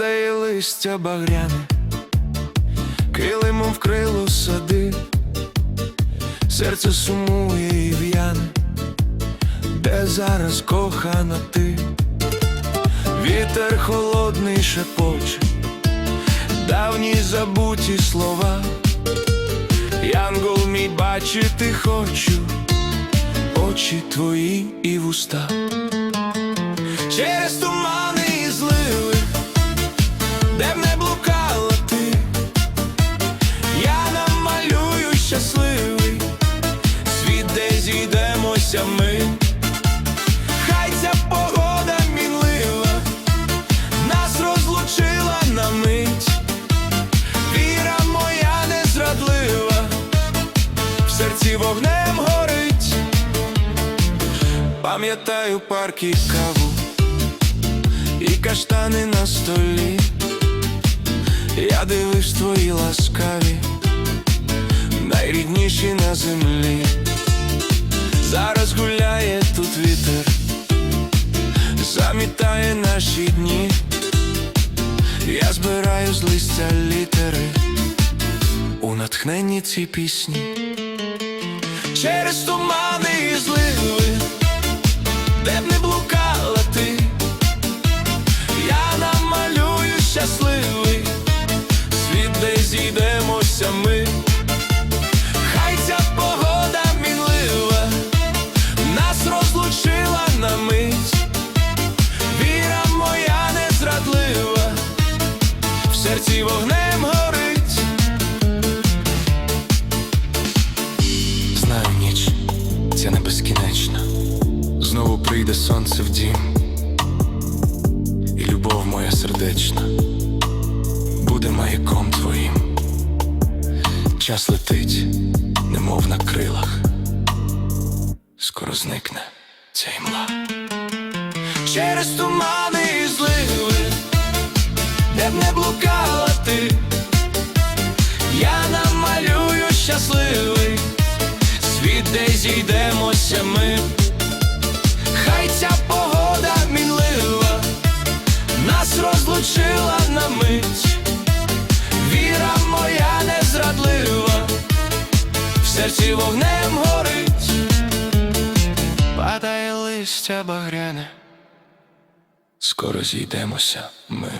листя багряне, килимом вкрило сади, серце сумує і в'яне, де зараз кохана ти, вітер холодний шепоче, давні забуті слова, Янгол мій бачити хочу, очі твої і вуста. Через тумани зійдемося ми. Хай ця погода мінлива, нас розлучила на мить. Віра моя незрадлива, в серці вогнем горить. Пам'ятаю парк і каву, і каштани на столі. Я дивлюсь твої ласкаві, найрідніші на землі. Зараз гуляє тут вітер, замітає наші дні. Я збираю з листя літери у натхненні ці пісні. Через тумани серці вогнем горить. Знаю ніч, ця не безкінечна. Знову прийде сонце в дім, і любов моя сердечна буде маяком твоїм. Час летить, немов на крилах, скоро зникне ця імла. Через тумани де б не блукала ти, я намалюю щасливий світ, де зійдемося ми. Хай ця погода мінлива, нас розлучила на мить. Віра моя незрадлива, в серці вогнем горить, падає листя багряне, скоро зійдемося ми.